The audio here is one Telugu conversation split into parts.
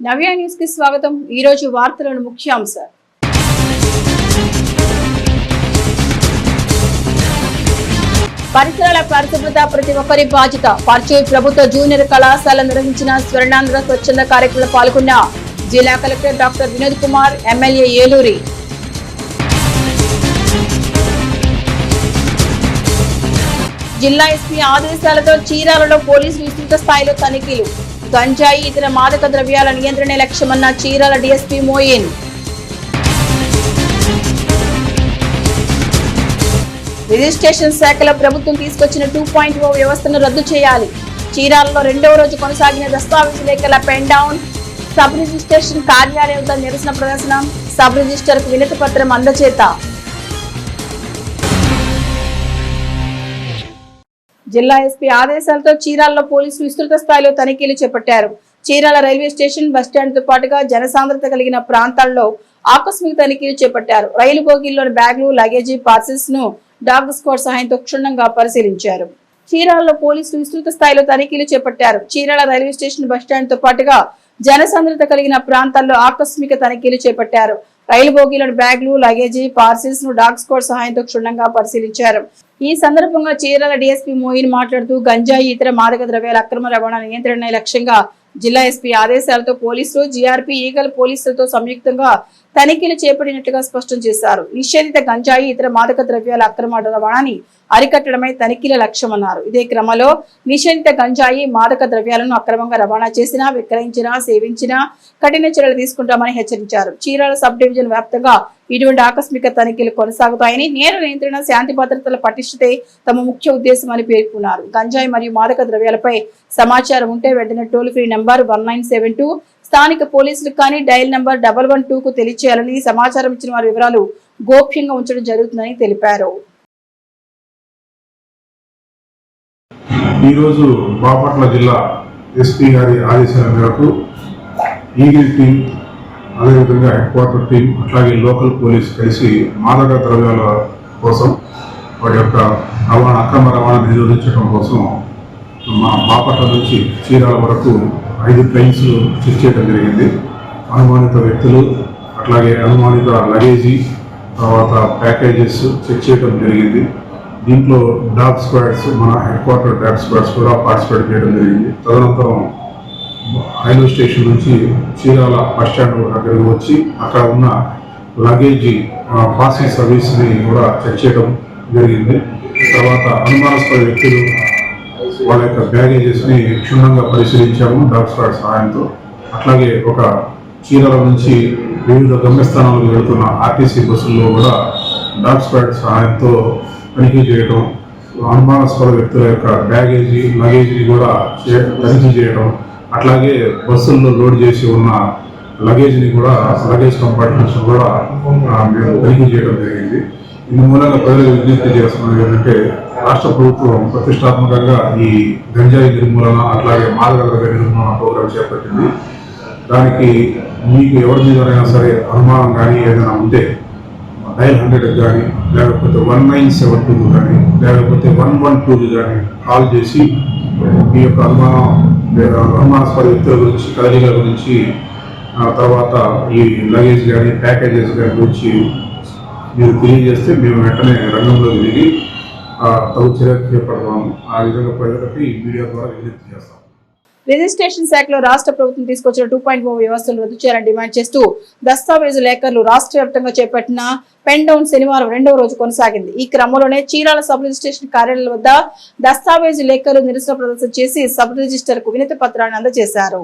నవ్య న్యూస్కి స్వాగతం. ఈ రోజు వార్తలను ముఖ్యాంశాలు. పరిసరాల పరిశుభ్రత ప్రతి ఒక్కరి బాధ్యత. పర్చూర్ ప్రభుత్వ జూనియర్ కళాశాల నిర్వహించిన స్వర్ణాంధ్ర స్వచ్ఛంద కార్యక్రమంలో పాల్గొన్న జిల్లా collector doctor Vinod Kumar MLA Eluri. జిల్లా ఎస్పీ ఆదేశాలతో చీరాలలో పోలీసులు విస్తృత స్థాయిలో తనిఖీలు. గంజాయి ఇతర మాదక ద్రవ్యాల నియంత్రణ లక్ష్యమన్న చీరాల డీఎస్పీ మోయిన్. రిజిస్ట్రేషన్ శాఖలో ప్రభుత్వం తీసుకొచ్చిన టూ పాయింట్ ఓ వ్యవస్థను రద్దు చేయాలి. చీరాలలో రెండవ రోజు కొనసాగిన దస్తావేజు లేఖల పెన్ డౌన్. సబ్ రిజిస్ట్రేషన్ కార్యాలయం నిరసన ప్రదర్శన. సబ్ రిజిస్టర్కు వినతి పత్రం అందచేత. జిల్లా ఎస్పీ ఆదేశాలతో చీరాలలో పోలీసులు విస్తృత స్థాయిలో తనిఖీలు చేపట్టారు. చీరాల రైల్వే స్టేషన్ బస్టాండ్తో పాటుగా జనసాంద్రత కలిగిన ప్రాంతాల్లో ఆకస్మిక తనిఖీలు చేపట్టారు. రైలు బోగిల్లోని బ్యాగులు లగేజీ పార్సిల్స్ను డాగ్ స్క్వాడ్ సహాయంతో క్షుణ్ణంగా పరిశీలించారు. చీరాలలో పోలీసులు విస్తృత స్థాయిలో తనిఖీలు చేపట్టారు. చీరాల రైల్వే స్టేషన్ బస్టాండ్తో పాటుగా జనసాంద్రత కలిగిన ప్రాంతాల్లో ఆకస్మిక తనిఖీలు చేపట్టారు. రైలు బోగీలోని బ్యాగులు లగేజీ పార్సిల్స్ను డాగ్ స్క్వాడ్ సహాయంతో క్షుణ్ణంగా పరిశీలించారు. ఈ సందర్భంగా చీరాల డీఎస్పీ మోయిన్ మాట్లాడుతూ గంజాయి ఇతర మాదక ద్రవ్యాల అక్రమ రవాణా నియంత్రణ లక్ష్యంగా జిల్లా ఎస్పీ ఆదేశాలతో పోలీసులు జీఆర్పీ ఈగల్ పోలీసులతో సంయుక్తంగా తనిఖీలు చేపట్టినట్లుగా స్పష్టం చేశారు. నిషేధిత గంజాయి ఇతర మాదక ద్రవ్యాల అక్రమ రవాణాని అరికట్టడమే తనిఖీల లక్ష్యమన్నారు. ఇదే క్రమంలో నిషేధిత గంజాయి మాదక ద్రవ్యాలను అక్రమంగా రవాణా చేసినా విక్రయించినా సేవించినా కఠిన చర్యలు తీసుకుంటామని హెచ్చరించారు. చీరాల సబ్ డివిజన్ వ్యాప్తంగా ఇటువంటి ఆకస్మిక తనిఖీలు కొనసాగుతాయని నేర నియంత్రణ శాంతి భద్రతల పటిష్టతే తమ ముఖ్య ఉద్దేశమని పేర్కొన్నారు. గంజాయి మరియు మాదక ద్రవ్యాలపై సమాచారం ఉంటే వెంటనే toll free number one nine seven two స్థానిక పోలీసులకు కానీ dial number double one two కు తెలియచేయాలని సమాచారం ఇచ్చిన వారి వివరాలు గోప్యంగా ఉంచడం జరుగుతుందని తెలిపారు. ఈరోజు బాపట్ల జిల్లా ఎస్పీ గారి ఆదేశాల మేరకు ఈగిల్ టీం అదేవిధంగా హెడ్ క్వార్టర్ టీం అట్లాగే లోకల్ పోలీస్ కలిసి మాదక ద్రవ్యాల కోసం వాటి యొక్క రవాణా అక్రమ రవాణా నిరోధించడం కోసం మా బాపట్ల నుంచి చీరాల వరకు ఐదు ట్రైన్స్ చెక్ చేయడం జరిగింది. అనుమానిత వ్యక్తులు అట్లాగే అనుమానిత లగేజీ తర్వాత ప్యాకేజెస్ చెక్ చేయడం జరిగింది. దీంట్లో డాగ్ స్క్వాడ్స్ మన హెడ్ క్వార్టర్ డాగ్ స్క్వాడ్స్ కూడా పార్టిసిపేట్ చేయడం జరిగింది. తదనంతరం రైల్వే స్టేషన్ నుంచి చీరాల బస్ స్టాండ్ దగ్గరకు వచ్చి అక్కడ ఉన్న లగేజీ పాసింగ్ సర్వీస్ని కూడా చెక్ చేయడం జరిగింది. తర్వాత అనుమానాస్పద వ్యక్తులు వాళ్ళ యొక్క బ్యాగేజెస్ని క్షుణ్ణంగా పరిశీలించాము డాగ్ స్క్వాడ్ సహాయంతో. అట్లాగే ఒక చీరాల నుంచి వివిధ గమ్యస్థానాలకు వెళుతున్న ఆర్టీసీ బస్సుల్లో కూడా డాగ్ స్క్వాడ్ సహాయంతో తనిఖీ చేయడం అనుమానాస్పద వ్యక్తుల యొక్క బ్యాగేజీ లగేజీని కూడా తనిఖీ చేయడం అట్లాగే బస్సుల్లో లోడ్ చేసి ఉన్న లగేజ్ని కూడా లగేజ్ కంపార్ట్మెంట్స్ కూడా మేము తనిఖీ చేయడం జరిగింది. ఇందు మూలంగా ప్రజలకు విజ్ఞప్తి చేస్తున్నది ఏంటంటే రాష్ట్ర ప్రభుత్వం ప్రతిష్టాత్మకంగా ఈ గంజాయి నిర్మూలన అట్లాగే మాదకద్రవ్య నిర్మూలన ప్రోగ్రాం చేపట్టింది. దానికి మీకు ఎవరి మీదైనా సరే అనుమానం కానీ ఏదైనా ఉంటే నైన్ హండ్రెడ్ కానీ లేకపోతే వన్ నైన్ సెవెన్ టూ కానీ లేకపోతే వన్ వన్ టూ కానీ కాల్ చేసి మీ యొక్క అనుమానం అనుమానాస్పద వ్యక్తుల గురించి కదలికల గురించి ఆ తర్వాత ఈ లగేజ్ కానీ ప్యాకేజెస్ కానీ గురించి మీరు తెలియజేస్తే మేము వెంటనే రంగంలో దిగి ఆ, తగు చర్య చేపడతాము. ఆ విధంగా ప్రజలకి మీడియా ద్వారా విజ్ఞప్తి చేస్తాం రిజిస్ట్రేషన్ శాఖలో రాష్ట్ర ప్రభుత్వం తీసుకొచ్చిన టూ పాయింట్ ఓ వ్యవస్థలు రద్దు చేయాలని డిమాండ్ చేస్తూ దస్తావేజు లేఖర్లు రాష్ట్ర వ్యాప్తంగా చేపట్టిన పెన్ డౌన్ శనివారం రెండవ రోజు కొనసాగింది. ఈ క్రమంలోనే చీరాల సబ్ రిజిస్ట్రేషన్ కార్యాలయం వద్ద దస్తావేజు లేఖలు నిరసన ప్రదర్శన చేసి సబ్ రిజిస్టర్కు వినతి పత్రాన్ని అందజేశారు.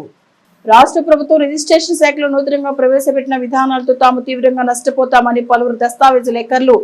రాష్ట్ర ప్రభుత్వం రిజిస్ట్రేషన్ శాఖలో నూతనంగా ప్రవేశపెట్టిన విధానాలతో తాము తీవ్రంగా నష్టపోతామని పలువురు దస్తావేజు లేఖర్లు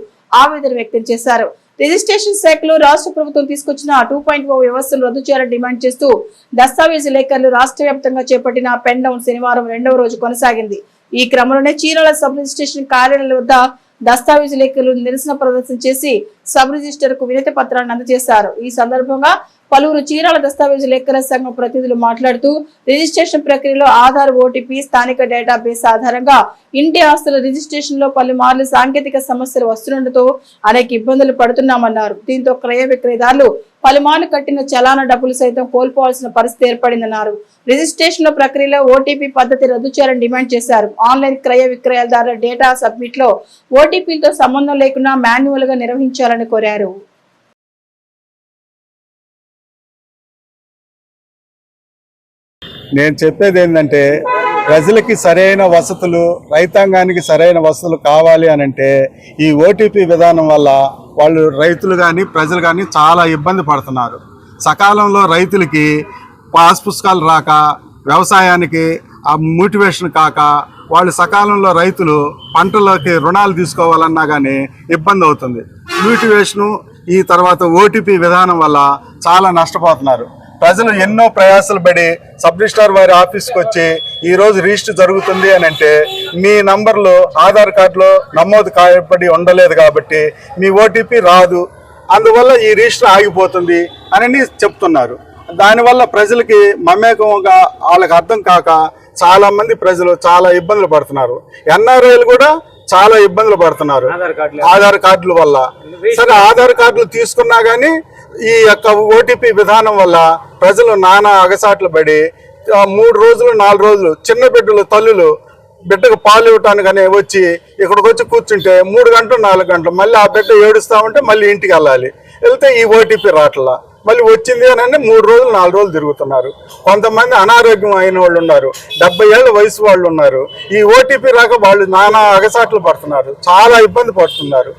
ఆవేదన వ్యక్తం చేశారు. రిజిస్ట్రేషన్ శాఖలో రాష్ట్ర ప్రభుత్వం తీసుకొచ్చిన టూ పాయింట్ ఓ వ్యవస్థను రద్దు చేయాలని డిమాండ్ చేస్తూ దస్తావేజు లేఖలు రాష్ట్ర వ్యాప్తంగా చేపట్టిన పెండౌన్ శనివారం రెండవ రోజు కొనసాగింది. ఈ క్రమంలోనే చీరాల సబ్ రిజిస్ట్రేషన్ కార్యాలయం వద్ద దస్తావేజు లేఖలు నిరసన ప్రదర్శన చేసి సబ్ రిజిస్టర్కు వినతి పత్రాన్ని అందజేశారు. ఈ సందర్భంగా పలువురు చీరాల దస్తావేజు లెక్కల సంఘం ప్రతినిధులు మాట్లాడుతూ రిజిస్ట్రేషన్ ప్రక్రియలో ఆధార్ ఓటీపీ స్థానిక డేటాబేస్ ఆధారంగా ఇంటి ఆస్తుల రిజిస్ట్రేషన్లో పలుమార్లు సాంకేతిక సమస్యలు వస్తుండటంతో అనేక ఇబ్బందులు పడుతున్నామన్నారు. దీంతో క్రయ విక్రయదారులు పలుమార్లు కట్టిన చలాన డబ్బులు సైతం కోల్పోవాల్సిన పరిస్థితి ఏర్పడిందన్నారు. రిజిస్ట్రేషన్ ప్రక్రియలో ఓటీపీ పద్ధతి రద్దు చేయాలని డిమాండ్ చేశారు. ఆన్లైన్ క్రయ విక్రయాలదారుల డేటా సబ్మిట్లో ఓటీపీలతో సంబంధం లేకుండా మాన్యువల్గా నిర్వహించాలని కోరారు. నేను చెప్పేది ఏంటంటే ప్రజలకి సరైన వసతులు రైతాంగానికి సరైన వసతులు కావాలి అని అంటే ఈ ఓటీపీ విధానం వల్ల వాళ్ళు రైతులు కానీ ప్రజలు కానీ చాలా ఇబ్బంది పడుతున్నారు. సకాలంలో రైతులకి పాస్ పుస్తకాలు రాక వ్యవసాయానికి ఆ మోటివేషన్ కాక వాళ్ళు సకాలంలో రైతులు పంటలోకి రుణాలు తీసుకోవాలన్నా కానీ ఇబ్బంది అవుతుంది. మోటివేషను ఈ తర్వాత ఓటీపీ విధానం వల్ల చాలా నష్టపోతున్నారు. ప్రజలు ఎన్నో ప్రయాసాలు పడి సబ్ రిజిస్టార్ వారి ఆఫీస్కి వచ్చి ఈరోజు రిజిస్టర్ జరుగుతుంది అని అంటే మీ నంబర్లు ఆధార్ కార్డులో నమోదు కాయబడి ఉండలేదు కాబట్టి మీ ఓటీపీ రాదు. అందువల్ల ఈ రిజిస్టర్ ఆగిపోతుంది అని చెప్తున్నారు. దానివల్ల ప్రజలకి మమేకంగా వాళ్ళకి అర్థం కాక చాలామంది ప్రజలు చాలా ఇబ్బందులు పడుతున్నారు. ఎన్ఆర్ఐలు కూడా చాలా ఇబ్బందులు పడుతున్నారు. ఆధార్ కార్డుల వల్ల. సరే ఆధార్ కార్డులు తీసుకున్నా గానీ ఈ యొక్క ఓటీపీ విధానం వల్ల ప్రజలు నానా అగసాట్లు పడి మూడు రోజులు నాలుగు రోజులు చిన్న బిడ్డలు తల్లులు బిడ్డకు పాలు ఇవ్వటానికనే వచ్చి ఇక్కడికి వచ్చి కూర్చుంటే మూడు గంటలు నాలుగు గంటలు మళ్ళీ ఆ బిడ్డ ఏడుస్తా ఉంటే మళ్ళీ ఇంటికి వెళ్ళాలి. వెళ్తే ఈ ఓటీపీ రావట్లా. మళ్ళీ వచ్చింది అని అంటే మూడు రోజులు నాలుగు రోజులు తిరుగుతున్నారు. కొంతమంది అనారోగ్యం అయిన వాళ్ళు ఉన్నారు. డెబ్బై ఏళ్ళ వయసు వాళ్ళు ఉన్నారు. ఈ ఓటీపీ రాక వాళ్ళు నానా అగసాట్లు పడుతున్నారు. చాలా ఇబ్బంది పడుతున్నారు.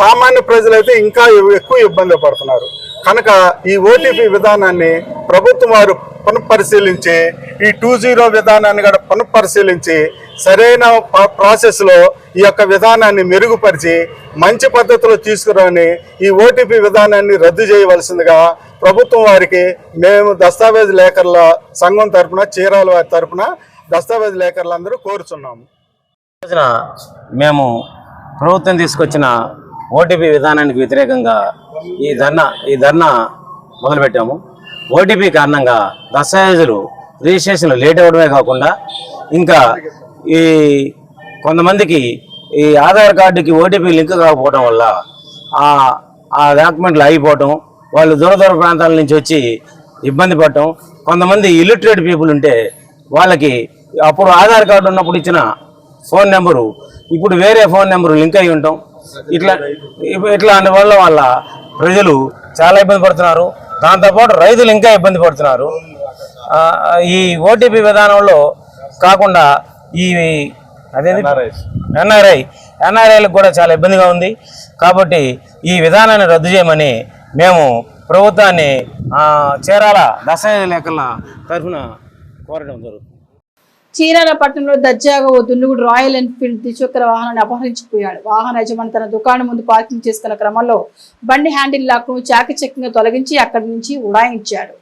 సామాన్య ప్రజలైతే ఇంకా ఎక్కువ ఇబ్బంది పడుతున్నారు. కనుక ఈ ఓటీపీ విధానాన్ని ప్రభుత్వం వారు పునఃపరిశీలించి ఈ టూ జీరో విధానాన్ని కూడా పునఃపరిశీలించి సరైన ప్రాసెస్లో ఈ యొక్క విధానాన్ని మెరుగుపరిచి మంచి పద్ధతిలో తీసుకురాని ఈ ఓటీపీ విధానాన్ని రద్దు చేయవలసిందిగా ప్రభుత్వం వారికి మేము దస్తావేజ్ లేఖర్ల సంఘం తరపున చీరాల వారి తరపున దస్తావేజ్ లేఖర్లందరూ కోరుచున్నాము. రోజున మేము ప్రభుత్వం తీసుకొచ్చిన ఓటీపీ విధానానికి వ్యతిరేకంగా ఈ ధర్నా ఈ ధర్నా మొదలుపెట్టాము. ఓటీపీ కారణంగా దస్తావేజులు రిజిస్ట్రేషన్లు లేట్ అవ్వడమే కాకుండా ఇంకా ఈ కొంతమందికి ఈ ఆధార్ కార్డుకి ఓటీపీ లింక్ కాకపోవడం వల్ల ఆ ఆ డాక్యుమెంట్లు అయిపోవటం వాళ్ళు దూర దూర ప్రాంతాల నుంచి వచ్చి ఇబ్బంది పడటం కొంతమంది ఇల్లిటరేట్ పీపుల్ ఉంటే వాళ్ళకి అప్పుడు ఆధార్ కార్డు ఉన్నప్పుడు ఇచ్చిన ఫోన్ నెంబరు ఇప్పుడు వేరే ఫోన్ నెంబరు లింక్ అయి ఉంటాం ఇట్లా ఇట్లాంటి వల్ల వల్ల ప్రజలు చాలా ఇబ్బంది పడుతున్నారు. దాంతోపాటు రైతులు ఇంకా ఇబ్బంది పడుతున్నారు. ఈ ఓటీపీ విధానంలో కాకుండా ఈ అదేంటి ఎన్ఆర్ఐ ఎన్ఆర్ఐలకు కూడా చాలా ఇబ్బందిగా ఉంది. కాబట్టి ఈ విధానాన్ని రద్దు చేయమని మేము ప్రభుత్వాన్ని చీరాల దశ లేఖల తరఫున కోరడం జరుగుతుంది. చీరాల పట్టణంలో దర్జాగా ఓ దుండుగుడు రాయల్ ఎన్ఫీల్డ్ ద్విచక్ర వాహనాన్ని అపహరించిపోయాడు. వాహన యజమాని తన దుకాణం ముందు పార్కింగ్ చేసుకున్న క్రమంలో బండి హ్యాండిల్ లాక్ను చాకచక్యంగా తొలగించి అక్కడి నుంచి ఉడాయించాడు.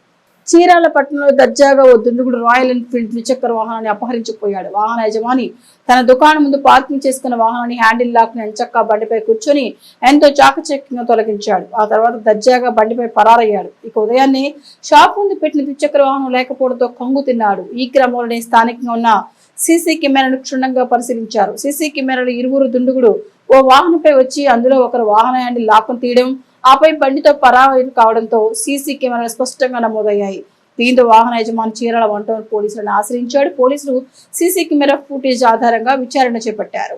చీరాల పట్టణంలో దర్జాగా ఓ దుండుగుడు రాయల్ ఎన్ఫీల్డ్ ద్విచక్ర వాహనాన్ని అపహరించిపోయాడు. వాహన యజమాని తన దుకాణం ముందు పార్కింగ్ చేసుకున్న వాహనాన్ని హ్యాండిల్ లాక్ను ఎంచక్కా బండిపై కూర్చొని ఎంతో చాకచక్యంగా తొలగించాడు. ఆ తర్వాత దర్జాగా బండిపై పరారయ్యాడు. ఇక ఉదయాన్నే షాప్ ముందు పెట్టిన ద్విచక్ర వాహనం లేకపోవడంతో కంగు తిన్నాడు. ఈ క్రమంలోనే స్థానికంగా ఉన్న సీసీ కెమెరాను క్షుణ్ణంగా పరిశీలించారు. సీసీ కెమెరాలు ఇరువురు దుండుగుడు ఓ వాహనంపై వచ్చి అందులో ఒకరు వాహన హ్యాండిల్ లాక్ను తీయడం ఆపై బండితో పరారు కావడంతో సీసీ కెమెరాలు స్పష్టంగా నమోదయ్యాయి. దీంతో వాహన యజమాని చీరాల వన్ టౌన్ పోలీసులను ఆశ్రయించాడు. పోలీసులు సీసీ కెమెరా ఫుటేజ్ ఆధారంగా విచారణ చేపట్టారు.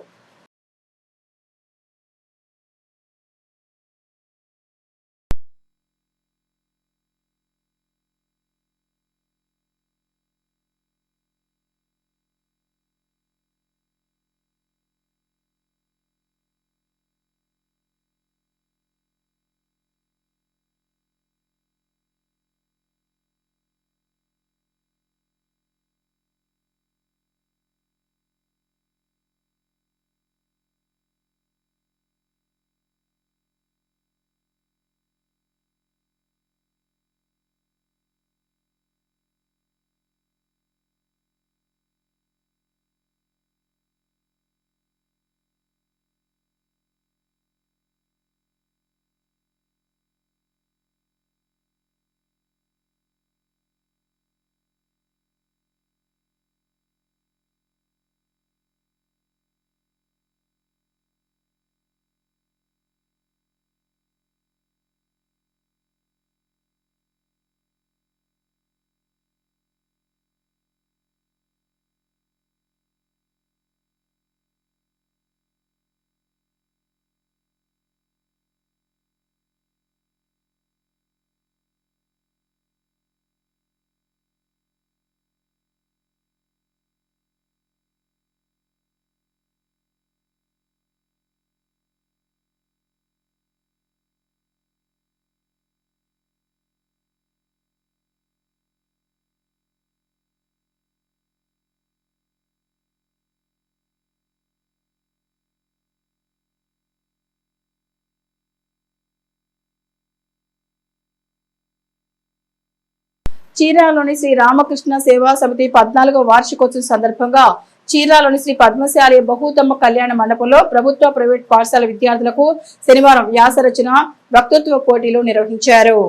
చీరాలోని శ్రీ రామకృష్ణ సేవా సమితి పద్నాలుగో వార్షికోత్సవం సందర్భంగా చీరాలోని శ్రీ పద్మశాలి బహుతమ్మ కళ్యాణ మండపంలో ప్రభుత్వ ప్రైవేట్ పాఠశాల విద్యార్థులకు శనివారం వ్యాసరచన వక్తృత్వ పోటీలు నిర్వహించారు.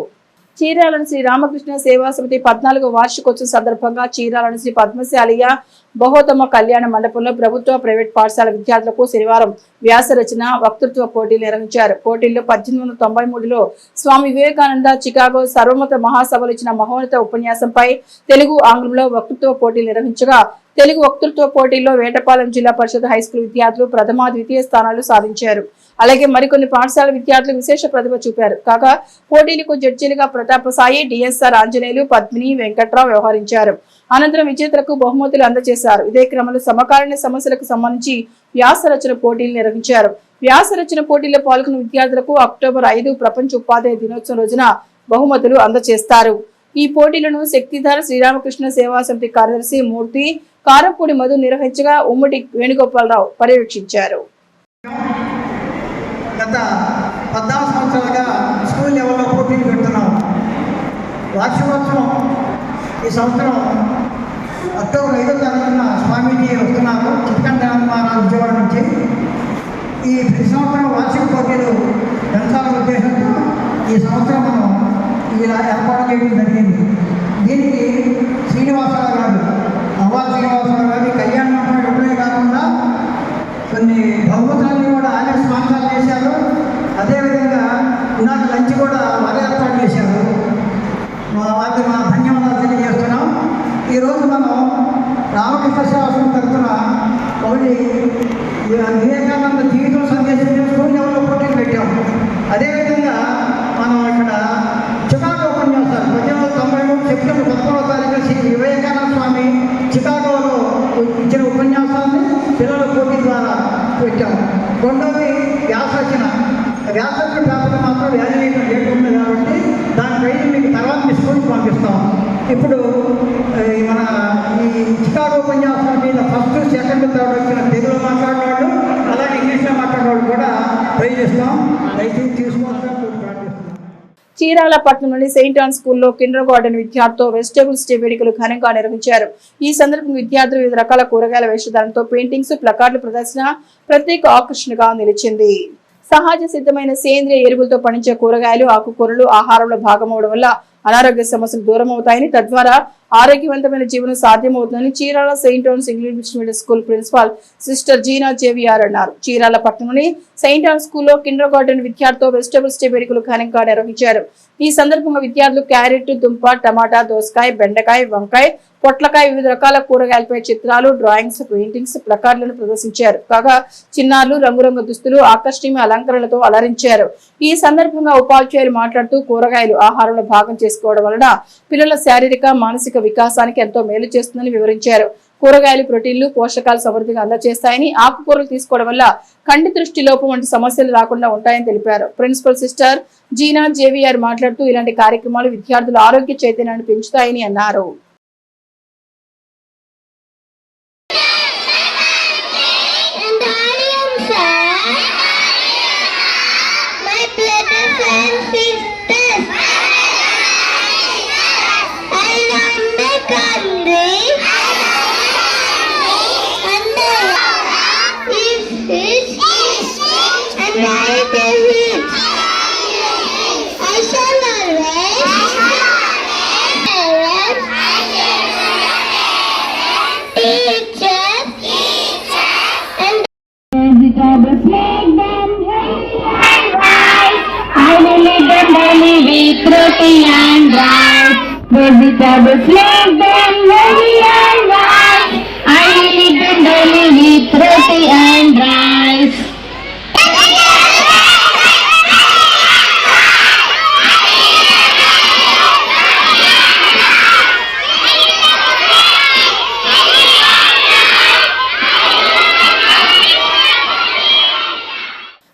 చీరాలను శ్రీ రామకృష్ణ సేవా సమితి పద్నాలుగో వార్షికోత్సవం సందర్భంగా చీరాలను శ్రీ పద్మశాలియ బహోతమ కళ్యాణ మండపంలో ప్రభుత్వ ప్రైవేట్ పాఠశాల విద్యార్థులకు శనివారం వ్యాసరచన వక్తృత్వ పోటీలు నిర్వహించారు. పోటీల్లో పద్దెనిమిది వందల తొంభై మూడులో స్వామి వివేకానంద చికాగో సర్వమత మహాసభలు ఇచ్చిన మహోన్నత ఉపన్యాసంపై తెలుగు ఆంగ్లంలో వక్తృత్వ పోటీలు నిర్వహించగా తెలుగు వక్తృత్వ పోటీల్లో వేటపాలెం జిల్లా పరిషత్ హైస్కూల్ విద్యార్థులు ప్రథమ ద్వితీయ స్థానాలు సాధించారు. అలాగే మరికొన్ని పాఠశాల విద్యార్థులు విశేష ప్రతిభ చూపారు. కాగా పోటీలకు జడ్జీలుగా ప్రతాప సాయి డిఎస్ఆర్ ఆంజనేయులు పద్మిని వెంకట్రావు వ్యవహరించారు. అనంతరం విజేతలకు బహుమతులు అందజేశారు. ఇదే క్రమంలో సమకాలీన సమస్యలకు సంబంధించి వ్యాస రచన పోటీలు నిర్వహించారు. వ్యాస రచన పోటీల్లో పాల్గొన్న విద్యార్థులకు అక్టోబర్ ఐదు ప్రపంచ ఉపాధ్యాయ దినోత్సవం రోజున బహుమతులు అందజేస్తారు. ఈ పోటీలను శక్తిధర్ శ్రీరామకృష్ణ సేవా సమితి కార్యదర్శి మూర్తి కారంపూడి మధు నిర్వహించగా ఉమ్మడి వేణుగోపాలరావు పర్యవేక్షించారు. పద్నాలుగు సంవత్సరాలుగా స్కూల్ లెవెల్లో పోటీలు పెడుతున్నాం. వార్షికోత్సవం ఈ సంవత్సరం అక్టోబర్ ఐదో తారీఖున స్వామీజీ వస్తున్నారు. చిత్తకండ మహారాజు విజయవాడ నుంచి. ఈ ప్రతి సంవత్సరం వార్షిక పోటీలు పెంచాలనే ఉద్దేశంతో ఈ సంవత్సరం మనం ఇలా ఏర్పాటు చేయడం జరిగింది. దీనికి శ్రీనివాసరావు గారు అవ్వా శ్రీనివాసరావు గారి కళ్యాణ మండపం కాకుండా కొన్ని బహుమతులన్నీ కూడా ఆయన స్పాన్సర్ చేశారు. అదేవిధంగా నాకు లంచ్ కూడా వారు ఏర్పాటు చేశారు. మా వారికి మా ధన్యవాదాలు తెలియజేస్తున్నాం. ఈరోజు మనం రామకృష్ణ శాస్త్రం తరఫున ఒకటి వివేకానంద జీవితం సందేశం స్కూల్ లెవెల్లో పోటీలు పెట్టాం అదేవిధంగా మనం ఇక్కడ చికాగో ఉపన్యాసాలు పద్దెనిమిది వందల తొంభై మూడు సెప్టెంబర్ పదకొండవ తారీఖు శ్రీ వివేకానంద స్వామి చికాగోలో ఇచ్చిన ఉపన్యాసాన్ని పిల్లల పోటీ ద్వారా పెట్టాం రెండవది వ్యాసరచన పేపర్ మాత్రం వ్యాలిడేషన్ డేట్ ఉంది కాబట్టి దాని ప్రైజ్ మీకు తర్వాత మీ స్కూల్కి పంపిస్తాం. ఇప్పుడు మన ఈ చికాగో ఉపన్యాసం మీద ఫస్ట్ సెకండ్ థర్డ్ వచ్చిన తెలుగులో మాట్లాడిన వాళ్ళు అలాగే ఇంగ్లీష్లో మాట్లాడిన వాళ్ళు కూడా ట్రై చేస్తాం. దయచేసి తీసుకోవాలని ప్రార్థిస్తున్నాం చీరాల పట్టణంలోని సెయింట్ ఆన్ స్కూల్లో కిండర్ గార్డెన్ విద్యార్థులతో వెజిటేబుల్స్ డే వేడుకలు ఘనంగా నిర్వహించారు. ఈ సందర్భంగా విద్యార్థులు వివిధ రకాల కూరగాయల వేషధారణతో పెయింటింగ్స్ ప్లకార్డుల ప్రదర్శన ప్రత్యేక ఆకర్షణగా నిలిచింది. సహజ సిద్ధమైన సేంద్రియ ఎరువులతో పండించే కూరగాయలు ఆకుకూరలు ఆహారంలో భాగమవడం వల్ల అనారోగ్య సమస్యలు దూరం అవుతాయని తద్వారా ఆరోగ్యవంతమైన జీవనం సాధ్యమవుతుందని Chirala saint Ann's English medium school principal sister Jeena JVR అన్నారు. చీరాల పట్టణంలోని సెయింట్ ఆన్ స్కూల్లో కిండర్ గార్డెన్ విద్యార్థితో వెజిటబుల్స్ డే వేడుకలు ఘనంగా నిర్వహించారు. ఈ సందర్భంగా విద్యార్థులు క్యారెట్ దుంప టమాటా దోసకాయ బెండకాయ వంకాయ పొట్లకాయ వివిధ రకాల కూరగాయలపై చిత్రాలు డ్రాయింగ్స్ పెయింటింగ్స్ ప్లకార్డులను ప్రదర్శించారు. కాగా చిన్నారులు రంగురంగు దుస్తులు ఆకర్షణీయ అలంకరణలతో అలరించారు. ఈ సందర్భంగా ఉపాధ్యాయులు మాట్లాడుతూ కూరగాయలు ఆహారంలో భాగం చేసుకోవడం వలన పిల్లల శారీరక మానసిక వికాసానికి ఎంతో మేలు చేస్తుందని వివరించారు. కూరగాయలు ప్రోటీన్లు పోషకాలు సమృద్ధిగా అందజేస్తాయని ఆకుకూరలు తీసుకోవడం వల్ల కంటి దృష్టి లోపం వంటి సమస్యలు రాకుండా ఉంటాయని తెలిపారు. ప్రిన్సిపల్ సిస్టర్ జీనా జేవీఆర్ మాట్లాడుతూ ఇలాంటి కార్యక్రమాలు విద్యార్థుల ఆరోగ్య చైతన్యాన్ని పెంచుతాయని అన్నారు. Vegetables make them healthy and rice. I will eat them daily with roti and rice.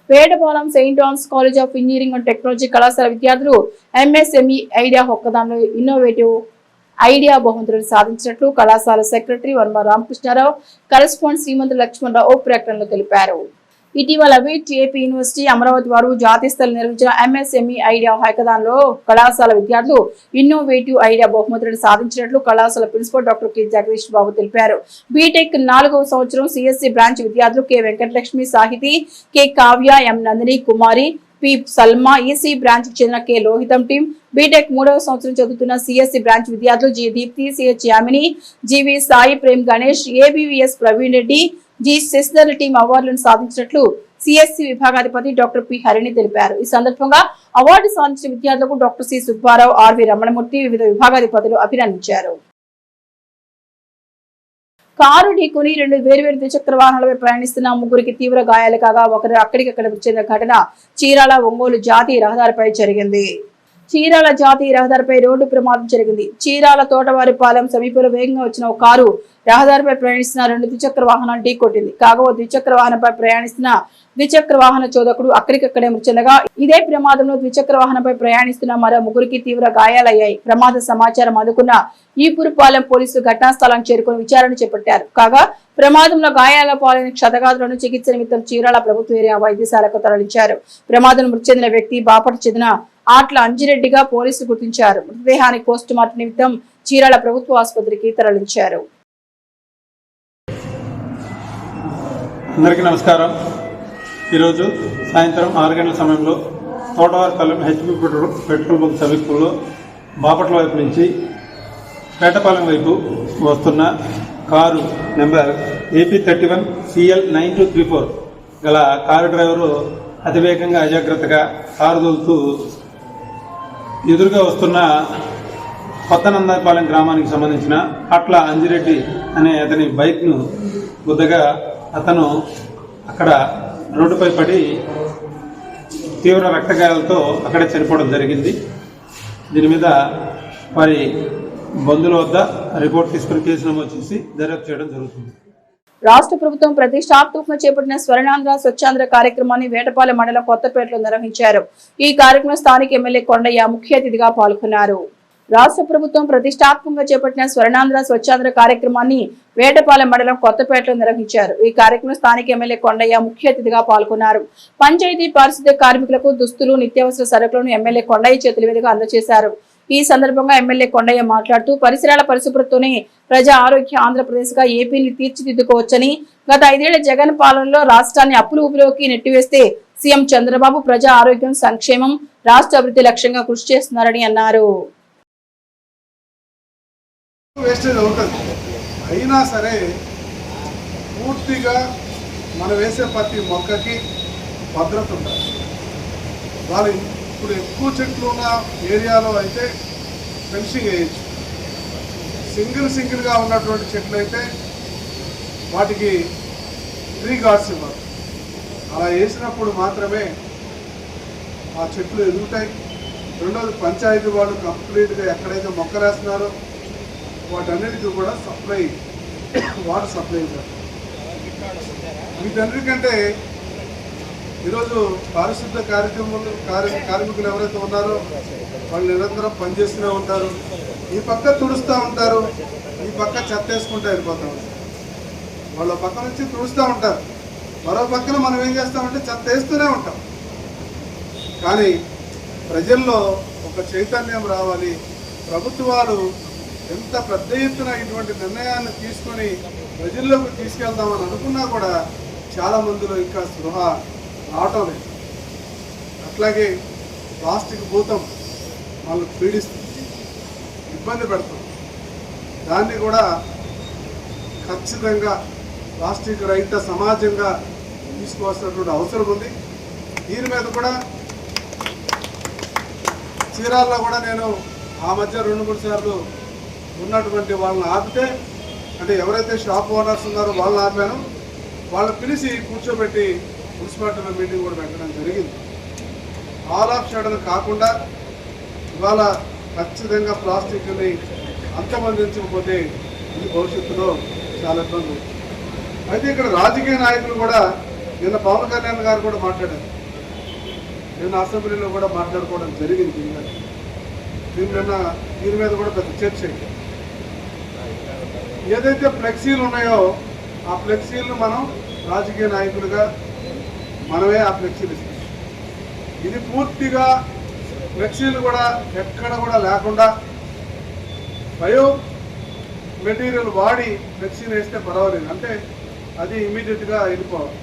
Vetapalem saint Ann's college of engineering and technology కళాశాల విద్యార్థులు ఎంఎస్ఎంఈ ఐడియా హొక్కదాంలో ఇన్నోవేటివ్ ఐడియా బహుమతులను సాధించినట్లు కళాశాల సెక్రటరీ వర్మ రామకృష్ణారావు కరెస్పాండ్ శ్రీమంత లక్ష్మణరావు ఓ ప్రకటనలో తెలిపారు. ఇటీవల విట్ యూనివర్సిటీ అమరావతి వారు జాతీయ స్థాయిలో నిర్వహించిన ఎంఎస్ఎంఈ ఐడియా హైకదాన్లో కళాశాల విద్యార్థులు ఇన్నోవేటివ్ ఐడియా బహుమతులను సాధించినట్లు కళాశాల principal doctor K. Jagadish Babu తెలిపారు. బీటెక్ నాలుగవ సంవత్సరం సిఎస్సి బ్రాంచ్ విద్యార్థులు K. Venkatalakshmi Sahithi K. Kavya M. Nandini Kumari P Salma EC బ్రాంచ్కి చెందిన కె లోహితం టీం బీటెక్ మూడవ సంవత్సరం చదువుతున్న సిఎస్సి బ్రాంచ్ విద్యార్థులు G Deepthi CH Yamini GV Sai Prem Ganesh ABVS Praveen Reddy G Sasidhar team అవార్డులను సాధించినట్లు సిఎస్సి విభాగాధిపతి డాక్టర్ పి హరిణి తెలిపారు. ఈ సందర్భంగా అవార్డు సాధించిన విద్యార్థులకు doctor C Subbarao RV Ramanamurthy వివిధ విభాగాధిపతులు అభినందించారు. కారు ఢీకొని రెండు వేర్వేరు ద్విచక్ర వాహనాలపై ప్రయాణిస్తున్న ముగ్గురికి తీవ్ర గాయాలు కాగా ఒకరు అక్కడికక్కడ చెందిన ఘటన చీరాల ఒంగోలు జాతీయ రహదారిపై జరిగింది. చీరాల జాతీయ రహదారిపై రోడ్డు ప్రమాదం జరిగింది. చీరాల తోటవారిపాలెం సమీపంలో వేగంగా వచ్చిన ఒక కారు రహదారిపై ప్రయాణిస్తున్న రెండు ద్విచక్ర వాహనాలు ఢీకొట్టింది కాగా ద్విచక్ర వాహనంపై ప్రయాణిస్తున్న ద్విచక్ర వాహన చోదకుడు అక్కడికక్కడే మృతి చెందగా ఇదే ప్రమాదంలో ద్విచక్ర వాహనంపై ప్రయాణిస్తున్న మరో ముగ్గురికి తీవ్ర గాయాలయ్యాయి. ప్రమాద సమాచారం అందుకున్న ఈపురుపాలెం పోలీసులు ఘటనా స్థలానికి చేరుకుని విచారణ చేపట్టారు. కాగా ప్రమాదంలో గాయాల పాలైన క్షతగాతులను చికిత్స నిమిత్తం చీరాల ప్రభుత్వ ఏరియా వైద్యశాలకు తరలించారు. ప్రమాదం మృతి చెందిన వ్యక్తి బాపట చెందిన ఆట్ల అంజిరెడ్డిగా పోలీసులు గుర్తించారు. మృతదేహాన్ని పోస్ట్ మార్టం నిమిత్తం చీరాల ప్రభుత్వ ఆసుపత్రికి తరలించారు. అందరికీ నమస్కారం. ఈరోజు సాయంత్రం ఆరు గంటల సమయంలో Thotavaripalem HP petrol petrol bunk సమీపంలో బాపట్ల వైపు నుంచి పేటపాలెం వైపు వస్తున్న car number AP thirty one CL nine two three four గల కారు డ్రైవరు అతివేగంగా అజాగ్రత్తగా కారు దొలుతూ ఎదురుగా వస్తున్న కొత్త నందాపాలెం గ్రామానికి సంబంధించిన అట్ల అంజిరెడ్డి అనే అతని బైక్ను గుద్దగా అతను అక్కడ రోడ్డుపై పడి తీవ్ర రక్తగాయాలతో అక్కడే చనిపోవడం జరిగింది. దీని మీద వారి బంధువుల వద్ద రిపోర్ట్ తీసుకుని కేసు నమోదు చేసి దర్యాప్తు చేయడం జరుగుతుంది. రాష్ట్ర ప్రభుత్వం ప్రతిష్టాత్మకంగా చేపట్టిన స్వర్ణాంధ్ర స్వచ్ఛాంధ్ర కార్యక్రమాన్ని వేటపాలె మండలం కొత్తపేటలో నిర్వహించారు. ఈ కార్యక్రమం స్థానిక ఎమ్మెల్యే కొండయ్య ముఖ్య అతిథిగా పాల్గొన్నారు. రాష్ట్ర ప్రభుత్వం ప్రతిష్టాత్మకంగా చేపట్టిన స్వర్ణాంధ్ర స్వచ్ఛాంధ్ర కార్యక్రమాన్ని వేటపాలెం మండలం కొత్తపేటలో నిర్వహించారు. ఈ కార్యక్రమం స్థానిక ఎమ్మెల్యే కొండయ్య ముఖ్య అతిథిగా పాల్గొన్నారు. పంచాయతీ పారిశుద్ధ్య కార్మికులకు దుస్తులు నిత్యావసర సరుకులను ఎమ్మెల్యే కొండయ్య చేతుల మీదుగా అందజేశారు. ఈ సందర్భంగా ఎమ్మెల్యే కొండయ్య మాట్లాడుతూ పరిసరాల పరిశుభ్రతతోనే ప్రజా ఆరోగ్య ఆంధ్రప్రదేశ్గా ఏపీని తీర్చిదిద్దుకోవచ్చని గత ఐదేళ్ళ జగన్ పాలనలో రాష్ట్రాన్ని అప్పుల ఊపిలోకి నెట్టివేస్తే సీఎం చంద్రబాబు ప్రజా ఆరోగ్యం సంక్షేమం రాష్ట్ర అభివృద్ధి లక్ష్యంగా కృషి చేస్తున్నారని అన్నారు. అయినా సరే పూర్తిగా మనం వేసే ప్రతి మొక్కకి భద్రత ఉండాలి. వాళ్ళు ఇప్పుడు ఎక్కువ చెట్లు ఉన్న ఏరియాలో అయితే ఫెన్సింగ్ వేయచ్చు. సింగిల్ సింగిల్గా ఉన్నటువంటి చెట్లు అయితే వాటికి ట్రీ గార్డ్స్ ఇవ్వాలి. అలా వేసినప్పుడు మాత్రమే ఆ చెట్లు ఎదుగుతాయి. రెండోది పంచాయతీ వాళ్ళు కంప్లీట్గా ఎక్కడైతే మొక్కలు వేస్తున్నారో వాటన్నిటికీ కూడా సప్లై వాటర్ సప్లై ఇవ్వాలి. వీటన్నిటికంటే ఈరోజు పారిశుద్ధ కార్యక్రమాలు కార్య కార్మికులు ఎవరైతే ఉన్నారో వాళ్ళు నిరంతరం పనిచేస్తూనే ఉంటారు. ఈ పక్క తుడుస్తూ ఉంటారు. ఈ పక్క చెత్త వేసుకుంటూ వెళ్ళిపోతాం. వాళ్ళ పక్క నుంచి తుడుస్తూ ఉంటారు. మరో పక్కన మనం ఏం చేస్తామంటే చెత్త వేస్తూనే ఉంటాం. కానీ ప్రజల్లో ఒక చైతన్యం రావాలి. ప్రభుత్వాలు ఎంత పెద్ద ఎత్తున ఇటువంటి నిర్ణయాన్ని తీసుకొని ప్రజల్లోకి తీసుకెళ్దామని అనుకున్నా కూడా చాలా మందిలో ఇంకా స్పృహ రావటం అట్లాగే ప్లాస్టిక్ భూతం వాళ్ళకు పీడిస్తుంది ఇబ్బంది పెడుతుంది. దాన్ని కూడా ఖచ్చితంగా ప్లాస్టిక్ రహిత సమాజంగా తీసుకోవాల్సినటువంటి అవసరం ఉంది. దీని మీద కూడా చీరాల్లో కూడా నేను ఆ మధ్య రెండు మూడు సార్లు ఉన్నటువంటి వాళ్ళని ఆపితే అంటే ఎవరైతే షాప్ ఓనర్స్ ఉన్నారో వాళ్ళని ఆపాను. వాళ్ళని పిలిచి కూర్చోబెట్టి మున్సిపాలిటీలో మీటింగ్ కూడా పెట్టడం జరిగింది. ఆల్ ఆఫ్ కాకుండా ఇవాళ ఖచ్చితంగా ప్లాస్టిక్ని అంతమందించకపోతే ఇది భవిష్యత్తులో చాలా ఇబ్బంది అయితే ఇక్కడ రాజకీయ నాయకులు కూడా నిన్న పవన్ కళ్యాణ్ గారు కూడా మాట్లాడారు. నిన్న అసెంబ్లీలో కూడా మాట్లాడుకోవడం జరిగింది. దీని మీద. దీని నిన్న దీని మీద కూడా పెద్ద చర్చ ఏదైతే ఫ్లెక్సీలు ఉన్నాయో ఆ ఫ్లెక్సీలను మనం రాజకీయ నాయకులుగా మనమే ఆ ఫ్లెక్సీలు ఇస్తాం. ఇది పూర్తిగా ఫ్లెక్సీలు కూడా ఎక్కడ కూడా లేకుండా బయో మెటీరియల్ వాడి ఫ్లెక్సీలు వేస్తే పర్వాలేదు. అంటే అది ఇమీడియట్గా వెళ్ళిపోవాలి.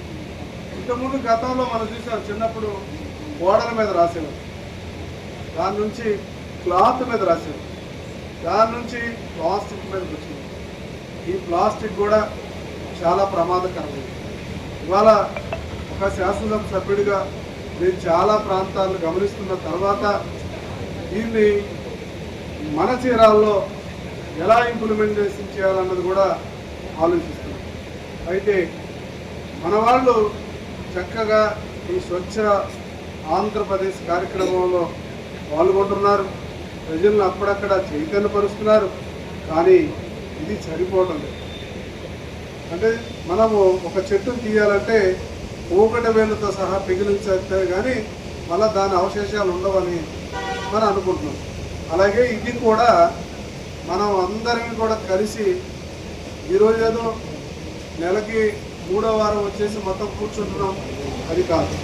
ఇంతకుముందు గతంలో మనం చూసాం చిన్నప్పుడు గోడల మీద రాసేవారు. దాని నుంచి క్లాత్ మీద రాసేవారు. దాని నుంచి ప్లాస్టిక్ మీద వచ్చింది ఈ ప్లాస్టిక్ కూడా చాలా ప్రమాదకరమైనది. ఇవాళ ఒక శాసనసభ సభ్యుడిగా నేను చాలా ప్రాంతాలను గమనిస్తున్న తర్వాత దీన్ని మన చీరాల్లో ఎలా ఇంప్లిమెంటేషన్ చేయాలన్నది కూడా ఆలోచిస్తున్నాం. అయితే మన వాళ్ళు చక్కగా ఈ స్వచ్ఛ ఆంధ్రప్రదేశ్ కార్యక్రమంలో పాల్గొంటున్నారు. ప్రజలను అప్పుడక్కడ చైతన్యపరుస్తున్నారు. కానీ ఇది సరిపోవడం లేదు. అంటే మనము ఒక చెట్టును తీయాలంటే ఊకట వేలుతో సహా పిగిలించే కానీ మళ్ళీ దాని అవశేషాలు ఉండవని మనం అనుకుంటున్నాం. అలాగే ఇది కూడా మనం అందరం కూడా కలిసి ఈరోజు ఏదో నెలకి మూడో వారం వచ్చేసి మొత్తం కూర్చుంటున్నాం. అది కాదు.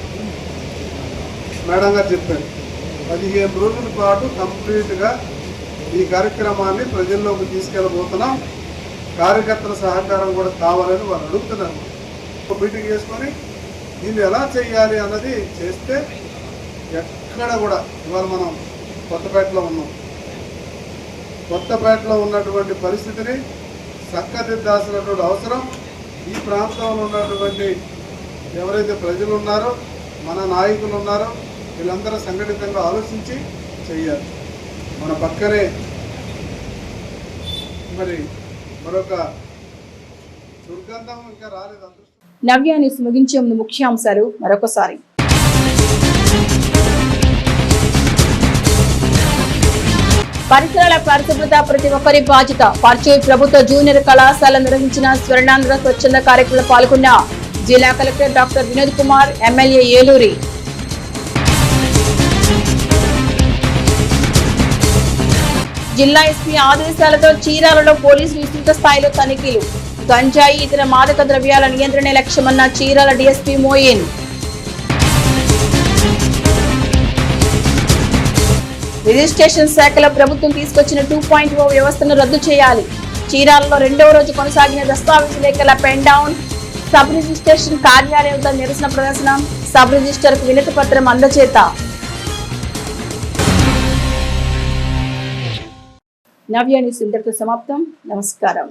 మేడం గారు చెప్పారు. పదిహేను రోజుల పాటు కంప్లీట్గా ఈ కార్యక్రమాన్ని ప్రజల్లోకి తీసుకెళ్ళబోతున్నాం. కార్యకర్తల సహకారం కూడా కావాలని వారు అడుగుతున్నారు. ఒక మీటింగ్ చేసుకొని దీన్ని ఎలా చేయాలి అన్నది చేస్తే ఎక్కడ కూడా ఇవాళ మనం కొత్తపేటలో ఉన్నాం. కొత్తపేటలో ఉన్నటువంటి పరిస్థితిని చక్కదిద్దాల్సినటువంటి అవసరం. ఈ ప్రాంతంలో ఉన్నటువంటి ఎవరైతే ప్రజలు ఉన్నారో మన నాయకులు ఉన్నారో వీళ్ళందరూ సంఘటితంగా ఆలోచించి చేయాలి మన పక్కనే మరి మరొక దుర్గంధం ఇంకా రాలేదు నవ్య న్యూస్ ముగించే ముందు ముఖ్యాంశాలు మరొకసారి. పరిసరాల పరిశుభ్రత ప్రతి ఒక్కరి బాధ్యత. పర్చూర్ ప్రభుత్వ జూనియర్ కళాశాల నిర్వహించిన స్వర్ణాంధ్ర స్వచ్ఛంద కార్యక్రమంలో పాల్గొన్న జిల్లా collector doctor Vinod Kumar MLA Eluri. జిల్లా ఎస్పీ ఆదేశాలతో చీరాలలో పోలీసులు విస్తృత స్థాయిలో తనిఖీలు. గంజాయి ఇతర మాదక ద్రవ్యాల నియంత్రణ లక్ష్యమన్న చీరాల డీఎస్పీ మోయిన్. రిజిస్ట్రేషన్ శాఖలో ప్రభుత్వం తీసుకొచ్చిన టూ పాయింట్ ఓ వ్యవస్థను రద్దు చేయాలి. చీరాలలో రెండవ రోజు కొనసాగిన దస్తావేజు లేఖల పెన్ డౌన్. సబ్ రిజిస్ట్రేషన్ కార్యాలయం వద్ద నిరసన ప్రదర్శన. సబ్ రిజిస్టర్కు వినతి పత్రం అందచేత. నవ్య సుందరతో సమాప్తం. నమస్కారం.